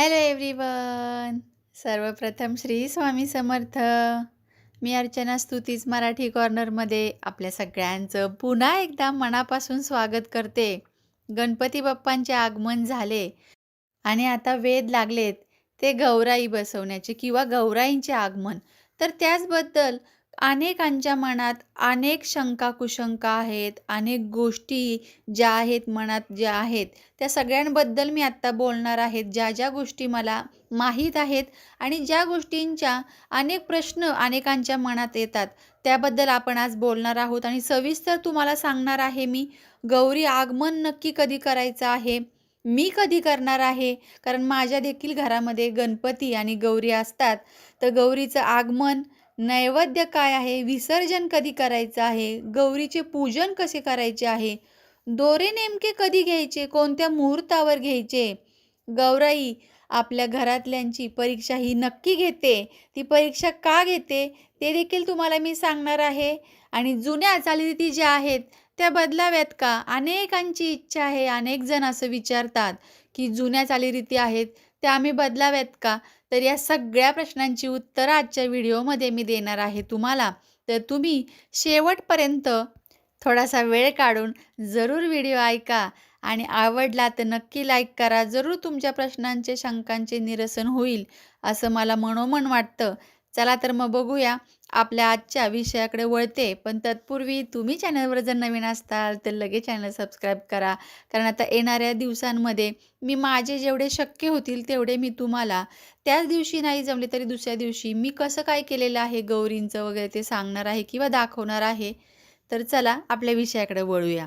Hello everyone सर्वप्रथम श्री स्वामी समर्थ. मी अर्चना स्तुतीज मराठी कॉर्नरमध्ये आपल्या सगळ्यांचं पुन्हा एकदा मनापासून स्वागत करते. गणपती बाप्पांचे आगमन झाले. आणि आता वेद लागलेत. ते गौराई बसवण्याचे किंवा गौराईंचे आगमन. तर त्याचबद्दल अनेकांच्या मनात अनेक शंका कुशंका आहेत अनेक गोष्टी ज्या आहेत मनात ज्या आहेत त्या सगळ्यांबद्दल मी आत्ता बोलणार आहेत. ज्या ज्या गोष्टी मला माहीत आहेत आणि ज्या गोष्टींच्या अनेक प्रश्न अनेकांच्या मनात येतात त्याबद्दल आपण आज बोलणार आहोत. आणि सविस्तर तुम्हाला सांगणार आहे मी गौरी आगमन नक्की कधी करायचं आहे? मी कधी करणार आहे? कारण माझ्या देखील घरामध्ये गणपती आणि गौरी असतात. तर गौरीचं आगमन नैवेद्य काय आहे? विसर्जन कधी करायचं आहे? गौरीचे पूजन कसे करायचे आहे? दोरे नेमके कधी घ्यायचे? कोणत्या मुहूर्तावर घ्यायचे? गौराई आपल्या घरातल्यांची परीक्षा ही नक्की घेते. ती परीक्षा का घेते? ते देखील तुम्हाला मी सांगणार आहे. आणि जुन्या चालीरीती ज्या आहेत त्या बदलाव्यात का? अनेकांची इच्छा आहे. अनेक जण असं विचारतात की जुन्या चालीरीती आहेत त्या आम्ही बदलाव्यात का? तर या सगळ्या प्रश्नांची उत्तरं आजच्या व्हिडिओमध्ये मी देणार आहे तुम्हाला. तर तुम्ही शेवटपर्यंत थोडासा वेळ काढून जरूर व्हिडिओ ऐका आणि आवडला तर नक्की लाईक करा. जरूर तुमच्या प्रश्नांचे शंकांचे निरसन होईल असं मला मनोमन वाटतं. चला तर मग बघूया. आपल्या आजच्या विषयाकडे वळते. पण तत्पूर्वी तुम्ही चॅनलवर जर नवीन असताल तर लगेच चॅनल सबस्क्राईब करा. कारण आता येणाऱ्या दिवसांमध्ये मी माझे जेवढे शक्य होतील तेवढे मी तुम्हाला त्याच दिवशी नाही जमले तरी दुसऱ्या दिवशी मी कसं काय केलेलं आहे गौरींचं वगैरे ते सांगणार आहे किंवा दाखवणार आहे? तर चला आपल्या विषयाकडे वळूया.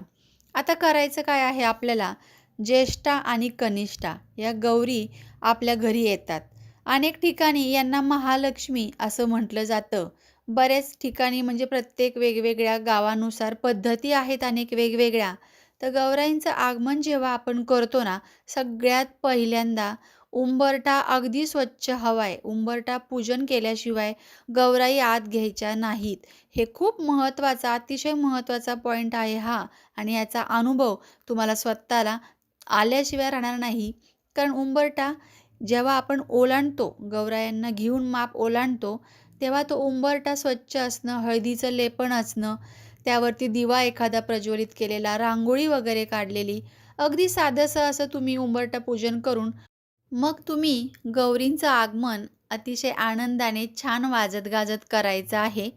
आता करायचं काय आहे आपल्याला? ज्येष्ठा आणि कनिष्ठा या गौरी आपल्या घरी येतात. अनेक ठिकाणी यांना महालक्ष्मी असं म्हटलं जातं. बऱ्याच ठिकाणी म्हणजे प्रत्येक वेगवेगळ्या गावानुसार पद्धती आहेत अनेक वेगवेगळ्या. तर गौराईंचं आगमन जेव्हा आपण करतो ना सगळ्यात पहिल्यांदा उंबरटा अगदी स्वच्छ हवा आहे उंबरटा पूजन केल्याशिवाय गौराई आत घ्यायच्या नाहीत. हे खूप महत्त्वाचा अतिशय महत्त्वाचा पॉईंट आहे हा. आणि याचा अनुभव तुम्हाला स्वतःला आल्याशिवाय राहणार नाही. कारण उंबरटा जेव्हा आपण ओलांडतो गौरायांना घेऊन माप ओलांडतो तेव्हा तो उंबरटा स्वच्छ असणं हळदीचं लेपण असणं त्यावरती दिवा एखादा प्रज्वलित केलेला रांगोळी वगैरे काढलेली अगदी साधंसं असं तुम्ही उंबरटा पूजन करून मग तुम्ही गौरींचं आगमन अतिशय आनंदाने छान वाजत गाजत करायचं आहे.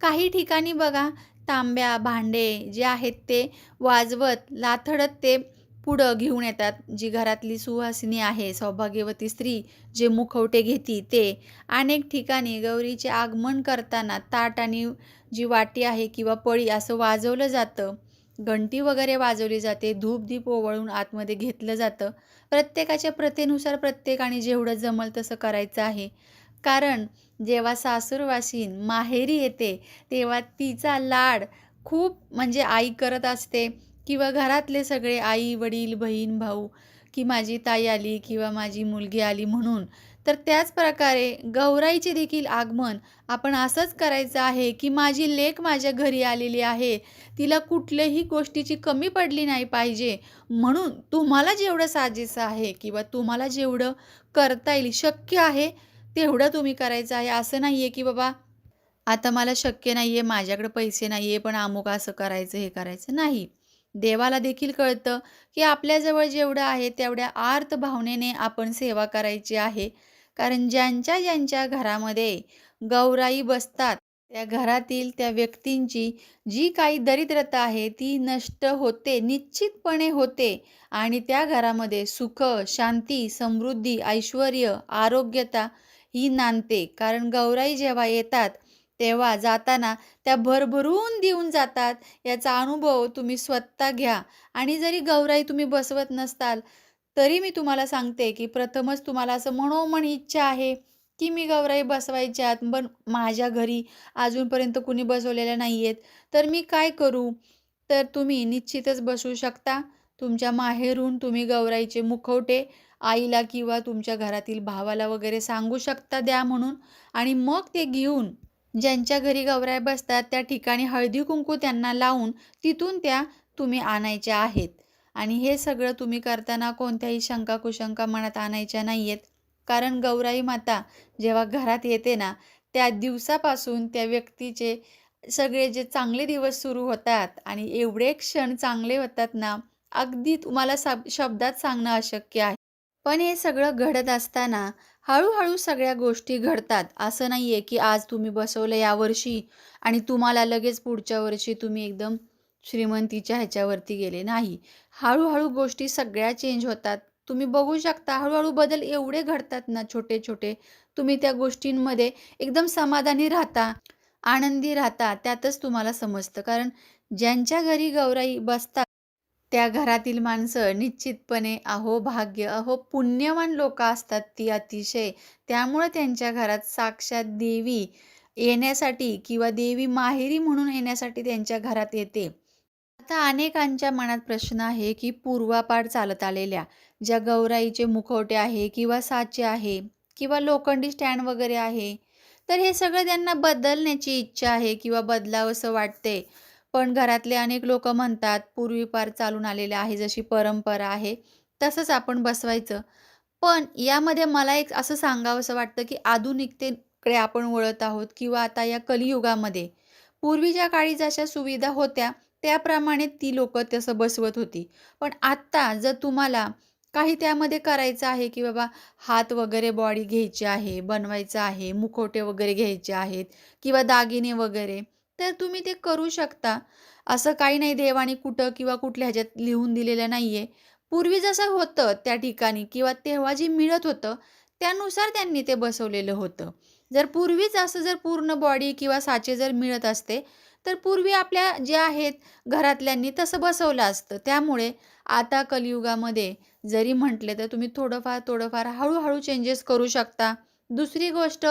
काही ठिकाणी बघा तांब्या भांडे जे आहेत ते वाजवत लाथडत ते पुढं घेऊन येतात. जी घरातली सुहासिनी आहे सौभाग्यवती स्त्री जे मुखवटे घेती ते अनेक ठिकाणी गौरीचे आगमन करताना ताट आणि जी वाटी आहे किंवा पळी असं वाजवलं जातं. घंटी वगैरे वाजवली जाते. धूप दीप ओवळून आतमध्ये घेतलं जातं. प्रत्येकाच्या प्रथेनुसार प्रत्येकाने जेवढं जमल तसं करायचं आहे. कारण जेव्हा सासूरवासीन माहेरी येते तेव्हा तिचा लाड खूप म्हणजे आई करत असते. किंवा घरातले सगळे आई वडील बहीण भाऊ की माझी ताई आली किंवा माझी मुलगी आली म्हणून तर त्याच प्रकारे गौराईचे देखील आगमन आपण असंच करायचं आहे की माझी लेख माझ्या घरी आलेली आहे तिला कुठल्याही गोष्टीची कमी पडली नाही पाहिजे म्हणून तुम्हाला जेवढं साजेसं आहे किंवा तुम्हाला जेवढं करता येईल शक्य आहे तेवढं तुम्ही करायचं आहे. असं नाही आहे की बाबा आता मला शक्य नाही आहे माझ्याकडे पैसे नाही आहे पण अमुक असं करायचं हे करायचं नाही. देवाला देखील कळतं की आपल्याजवळ जेवढं आहे तेवढ्या आर्त भावनेने आपण सेवा करायची आहे. कारण ज्यांच्या ज्यांच्या घरामध्ये गौराई बसतात त्या घरातील त्या व्यक्तींची जी काही दरिद्रता आहे ती नष्ट होते निश्चितपणे होते. आणि त्या घरामध्ये सुख शांती समृद्धी ऐश्वर आरोग्यता ही नांदते. कारण गौराई जेव्हा येतात तेव्हा जाताना त्या भरभरून देऊन जातात. याचा अनुभव तुम्ही स्वतः घ्या. आणि जरी गौराई तुम्ही बसवत नसताल तरी मी तुम्हाला सांगते की प्रथमच तुम्हाला असं मनोमन इच्छा आहे की मी गौराई बसवायच्यात पण माझ्या घरी अजूनपर्यंत कुणी बसवलेल्या नाही आहेत तर मी काय करू? तर तुम्ही निश्चितच बसवू शकता. तुमच्या माहेरून तुम्ही गौराईचे मुखवटे आईला किंवा तुमच्या घरातील भावाला वगैरे सांगू शकता द्या म्हणून. आणि मग ते घेऊन ज्यांच्या घरी गौराई बसतात त्या ठिकाणी हळदी कुंकू त्यांना लावून तिथून त्या तुम्ही आणायच्या आहेत. आणि हे सगळं तुम्ही करताना कोणत्याही शंका कुशंका मनात आणायच्या नाही आहेत कारण गौराई माता जेव्हा घरात येते ना त्या दिवसापासून त्या व्यक्तीचे सगळे जे चांगले दिवस सुरू होतात आणि एवढे क्षण चांगले होतात ना अगदी तुम्हाला सब शब्दात सांगणं अशक्य आहे. पण हे सगळं घडत असताना हळूहळू सगळ्या गोष्टी घडतात. असं नाही आहे की आज तुम्ही बसवलं यावर्षी आणि तुम्हाला लगेच पुढच्या वर्षी तुम्ही एकदम श्रीमंतीच्या ह्याच्यावरती गेले. नाही. हळूहळू गोष्टी सगळ्या चेंज होतात. तुम्ही बघू शकता हळूहळू बदल एवढे घडतात ना छोटे छोटे तुम्ही त्या गोष्टींमध्ये एकदम समाधानी राहता आनंदी राहता त्यातच तुम्हाला समजतं. कारण ज्यांच्या घरी गौराई बसतात त्या घरातील माणसं निश्चितपणे अहो भाग्य अहो पुण्यवान लोक असतात ती अतिशय. त्यामुळे त्यांच्या घरात साक्षात देवी येण्यासाठी किंवा देवी माहेरी म्हणून येण्यासाठी त्यांच्या घरात येते. आता अनेकांच्या मनात प्रश्न आहे की पूर्वापार चालत आलेल्या ज्या गौराईचे मुखवटे आहे किंवा साचे आहे किंवा लोखंडी स्टँड वगैरे आहे तर हे सगळं त्यांना बदलण्याची इच्छा आहे किंवा बदलावंसं वाटते पण घरातले अनेक लोक म्हणतात पूर्वीपार चालून आलेले आहे जशी परंपरा आहे तसंच आपण बसवायचं. पण यामध्ये मला एक असं सांगावंसं वाटतं की आधुनिकतेकडे आपण वळत आहोत किंवा आता या कलियुगामध्ये. पूर्वीच्या काळी जशा सुविधा होत्या त्याप्रमाणे ती लोक तसं बसवत होती. पण आत्ता जर तुम्हाला काही त्यामध्ये करायचं आहे की बाबा हात वगैरे बॉडी घ्यायची आहे बनवायचं आहे मुखवटे वगैरे घ्यायचे आहेत किंवा दागिने वगैरे तर तुम्ही ते करू शकता. असं काही नाही देवाने कुठं किंवा कुठल्या ह्याच्यात लिहून दिलेलं नाही आहे पूर्वी जसं होतं त्या ठिकाणी किंवा तेव्हा जे मिळत होतं त्यानुसार त्यांनी ते बसवलेलं होतं. जर पूर्वीच असं जर पूर्ण बॉडी किंवा साचे जर मिळत असते तर पूर्वी आपल्या जे आहेत घरातल्यांनी तसं बसवलं असतं. त्यामुळे आता कलियुगामध्ये जरी म्हटले तर तुम्ही थोडंफार थोडंफार हळूहळू चेंजेस करू शकता. दुसरी गोष्ट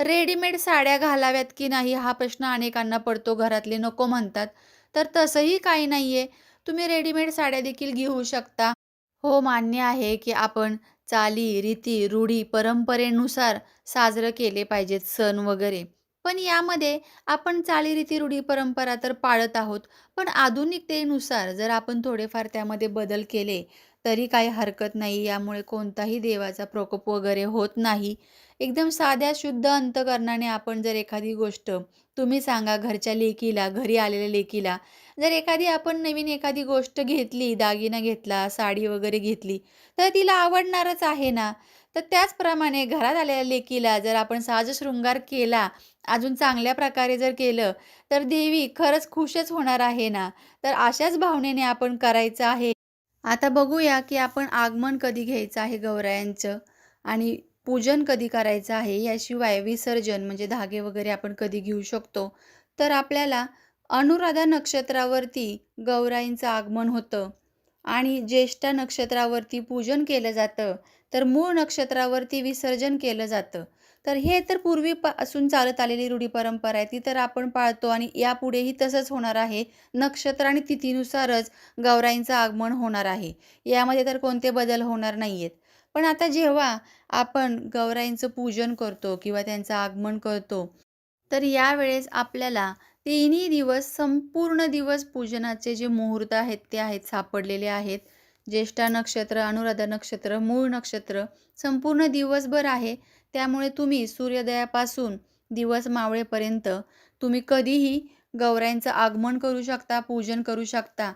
रेडीमेड साड्या घालाव्यात की नाही हा प्रश्न अनेकांना पडतो घरातले नको म्हणतात. तर तसंही काही नाही आहे तुम्ही रेडीमेड साड्या देखील घेऊ शकता. हो मान्य आहे की आपण चाली रीती रूढी परंपरेनुसार साजरं केले पाहिजेत सण वगैरे. पण यामध्ये आपण चालीरीती रूढी परंपरा तर पाळत आहोत. पण आधुनिकतेनुसार जर आपण थोडेफार त्यामध्ये बदल केले तरी काही हरकत नाही यामुळे कोणताही देवाचा प्रकोप वगैरे होत नाही. एकदम साध्या शुद्ध अंतकरणाने आपण जर एखादी गोष्ट तुम्ही सांगा घरच्या लेकीला घरी आलेल्या लेकीला जर एखादी आपण नवीन एखादी गोष्ट घेतली दागिना घेतला साडी वगैरे घेतली तर तिला आवडणारच आहे ना? तर त्याचप्रमाणे घरात आलेल्या लेकीला जर आपण साजशृंगार केला अजून चांगल्या प्रकारे जर केलं तर देवी खरंच खुशच होणार आहे ना? तर अशाच भावनेने आपण करायचं आहे. आता बघूया की आपण आगमन कधी घ्यायचं आहे गौरायांचं आणि पूजन कधी करायचं आहे याशिवाय विसर्जन म्हणजे धागे वगैरे आपण कधी घेऊ शकतो. तर आपल्याला अनुराधा नक्षत्रावरती गौराईंचं आगमन होतं आणि ज्येष्ठा नक्षत्रावरती पूजन केलं जातं. तर मूळ नक्षत्रावरती विसर्जन केलं जातं. तर हे तर पूर्वीपासून चालत आलेली रूढी परंपरा आहे. ती तर आपण पाळतो आणि यापुढेही तसंच होणार आहे. नक्षत्र आणि तिथीनुसारच गौराईंचं आगमन होणार आहे. यामध्ये तर कोणते बदल होणार नाही आहेत पण आता जेव्हा आपण गौराईंचं पूजन करतो किंवा त्यांचं आगमन करतो तर यावेळेस आपल्याला तिन्ही दिवस संपूर्ण दिवस पूजनाचे जे मुहूर्त आहेत ते आहेत सापडलेले आहेत. ज्येष्ठा नक्षत्र अनुराधा नक्षत्र मूळ नक्षत्र संपूर्ण दिवसभर आहे. त्यामुळे तुम्ही सूर्योदयापासून दिवस मावळेपर्यंत तुम्ही कधीही गौराईंचं आगमन करू शकता पूजन करू शकता.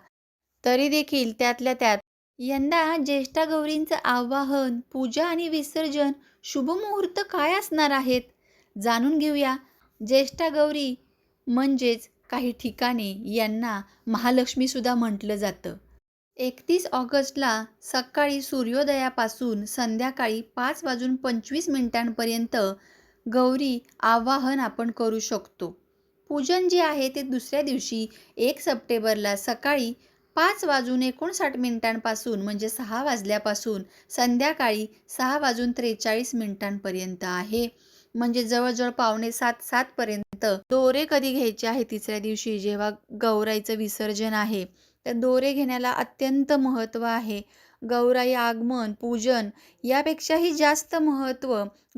तरी देखील त्यातल्या त्यात यंदा ज्येष्ठा गौरींचं आवाहन पूजा आणि विसर्जन शुभमुहूर्त काय असणार आहेत? जाणून घेऊया. ज्येष्ठा गौरी म्हणजेच काही ठिकाणी यांना महालक्ष्मीसुद्धा म्हटलं जातं. एकतीस ऑगस्टला सकाळी सूर्योदयापासून संध्याकाळी पाच वाजून पंचवीस मिनिटांपर्यंत गौरी आवाहन आपण करू शकतो. पूजन जे आहे ते दुसऱ्या दिवशी एक सप्टेंबरला सकाळी पाच वाजून एकोणसाठ मिनिटांपासून म्हणजे सहा वाजल्यापासून संध्याकाळी सहा वाजून त्रेचाळीस मिनिटांपर्यंत आहे. म्हणजे जवळजवळ पावणे सात सातपर्यंत दोरे कधी घ्यायचे आहे तिसऱ्या दिवशी जेव्हा गौराईचं विसर्जन आहे. तर दोरे घेण्याला अत्यंत महत्त्व आहे. गौराई आगमन पूजन यापेक्षाही जास्त महत्त्व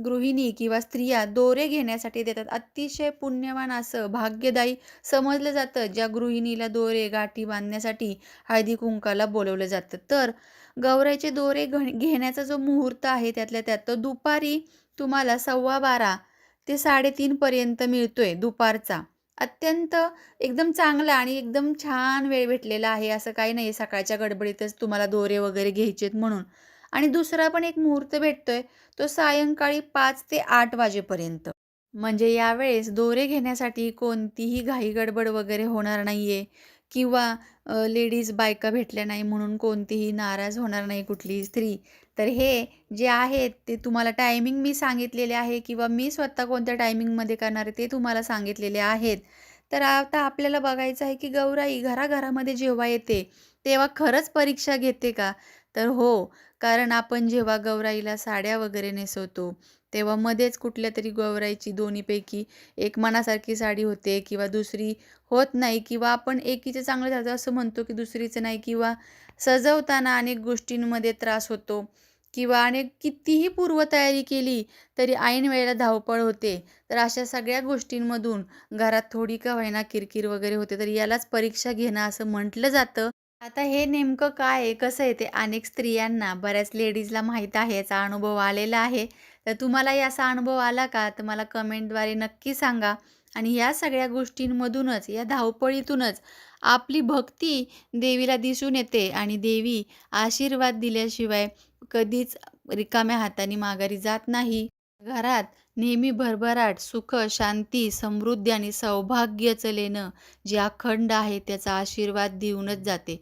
गृहिणी किंवा स्त्रिया दोरे घेण्यासाठी देतात. अतिशय पुण्यवान असं भाग्यदायी समजलं जातं ज्या गृहिणीला दोरे गाठी बांधण्यासाठी हळदी कुंकाला बोलवलं जातं. तर गौराईचे दोरे घ घेण्याचा जो मुहूर्त आहे त्यातल्या त्यात तो दुपारी तुम्हाला 12:15 ते 3:30 पर्यंत मिळतोय दुपारचा. अत्यंत एकदम चांगला आणि एकदम छान वेळ भेटलेला आहे. असं काही नाही सकाळच्या गडबडीतच तुम्हाला दोरे वगैरे घ्यायचेत म्हणून. आणि दुसरा पण एक मुहूर्त भेटतोय तो सायंकाळी पाच ते आठ वाजेपर्यंत. म्हणजे यावेळेस दोरे घेण्यासाठी कोणतीही घाई-गडबड वगैरे होणार नाहीये किंवा लेडीज बायका भेटल्या नाही म्हणून कोणतीही नाराज होणार नाही कुठलीही स्त्री. तर हे जे आहेत ते तुम्हाला टायमिंग मी सांगितलेले आहे किंवा मी स्वतः कोणत्या टायमिंगमध्ये करणार आहे ते तुम्हाला सांगितलेले आहेत. तर आता आपल्याला बघायचं आहे की गौराई घराघरामध्ये जेव्हा येते, तेव्हा खरंच परीक्षा घेते का? तर हो. कारण आपण जेव्हा गौराईला साड्या वगैरे नेसवतो, तेव्हा मध्येच कुठल्या तरी गौराईची दोन्हीपैकी एक मनासारखी साडी होते किंवा दुसरी होत नाही किंवा आपण एकीचं चांगलं झालं असं म्हणतो की दुसरीचं नाही किंवा सजवताना अनेक गोष्टींमध्ये त्रास होतो किंवा अनेक कितीही पूर्वतयारी केली तरी ऐन वेळेला धावपळ होते. तर अशा सगळ्या गोष्टींमधून घरात थोडी का होईना किरकिर वगैरे होते. तर यालाच परीक्षा घेणं असं म्हटलं जातं. आता हे नेमकं काय आहे, कसं आहे ते अनेक स्त्रियांना, बऱ्याच लेडीजला माहीत आहे, याचा अनुभव आलेला आहे. तर तुम्हालाही असा अनुभव आला का? तर मला कमेंटद्वारे नक्की सांगा. आणि या सगळ्या गोष्टींमधूनच, या धावपळीतूनच आपली भक्ती देवीला दिसून येते आणि देवी आशीर्वाद दिल्याशिवाय कधीच रिकाम्या हाताने माघारी जात नाही. घरात नेहमी भरभराट, सुख, शांती, समृद्धी आणि सौभाग्यचं लेणं जे अखंड आहे त्याचा आशीर्वाद देऊनच जाते.